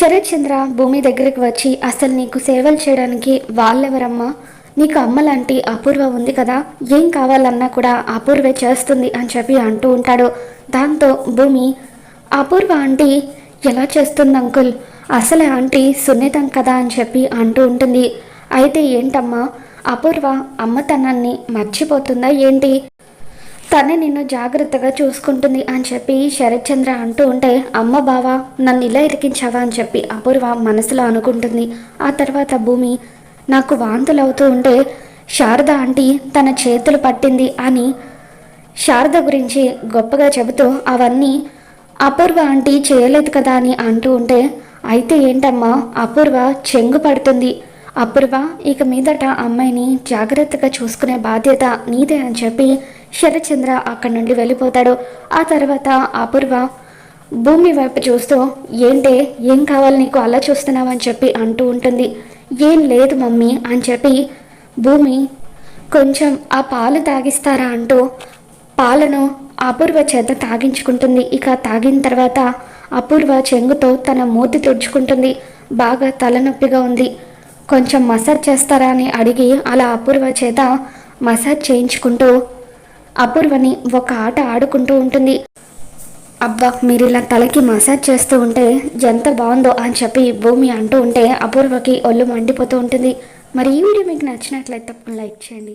శరత్ చంద్ర భూమి దగ్గరికి వచ్చి అసలు నీకు సేవలు చేయడానికి వాళ్ళెవరమ్మా? నీకు అమ్మలాంటి అపూర్వ ఉంది కదా. ఏం కావాలన్నా కూడా అపూర్వే చేస్తుంది అని చెప్పి అంటూ ఉంటాడు. దాంతో భూమి అపూర్వ ఆంటీ ఎలా చేస్తుంది అంకుల్? అసలే ఆంటీ సున్నితం కదా అని చెప్పి అంటూ ఉంటుంది. అయితే ఏంటమ్మా? అపూర్వ అమ్మతనాన్ని మర్చిపోతుందా ఏంటి? తనే నిన్ను జాగ్రత్తగా చూసుకుంటుంది అని చెప్పి శరత్చంద్ర అంటూ ఉంటే అమ్మ బావా నన్ను ఇలా ఇరికించావా? అని చెప్పి అపూర్వ మనసులో అనుకుంటుంది. ఆ తర్వాత భూమి నాకు వాంతులు అవుతూ ఉంటే శారద ఆంటీ తన చేతులు పట్టింది అని శారద గురించి గొప్పగా చెబుతూ అవన్నీ అపూర్వ ఆంటీ చేయలేదు కదా అని అంటూ ఉంటే అయితే ఏంటమ్మా అపూర్వ చెంగు పడుతుంది. అపూర్వ ఇక మీదట అమ్మాయిని జాగ్రత్తగా చూసుకునే బాధ్యత నీదే అని చెప్పి శరచంద్ర అక్కడి నుండి వెళ్ళిపోతాడు. ఆ తర్వాత అపూర్వ భూమి వైపు చూస్తూ ఏంటే ఏం కావాలి నీకు? అలా చూస్తున్నావు అని చెప్పి అంటూ ఉంటుంది. ఏం లేదు మమ్మీ అని చెప్పి భూమి కొంచెం ఆ పాలు తాగిస్తారా అంటూ పాలను అపూర్వ చేత తాగించుకుంటుంది. ఇక తాగిన తర్వాత అపూర్వ చెంగుతో తన మూతి తుడుచుకుంటుంది. బాగా తలనొప్పిగా ఉంది. కొంచెం మసాజ్ చేస్తారా అని అడిగి అలా అపూర్వ చేత మసాజ్ చేయించుకుంటూ అపూర్వని ఒక ఆట ఆడుకుంటూ ఉంటుంది. అబ్బా మీరు ఇలా తలకి మసాజ్ చేస్తూ ఉంటే ఎంత బాగుందో అని చెప్పి భూమి అంటూ ఉంటే అపూర్వకి ఒళ్ళు మండిపోతూ ఉంటుంది. మరి ఈ వీడియో మీకు నచ్చినట్లయితే లైక్ చేయండి.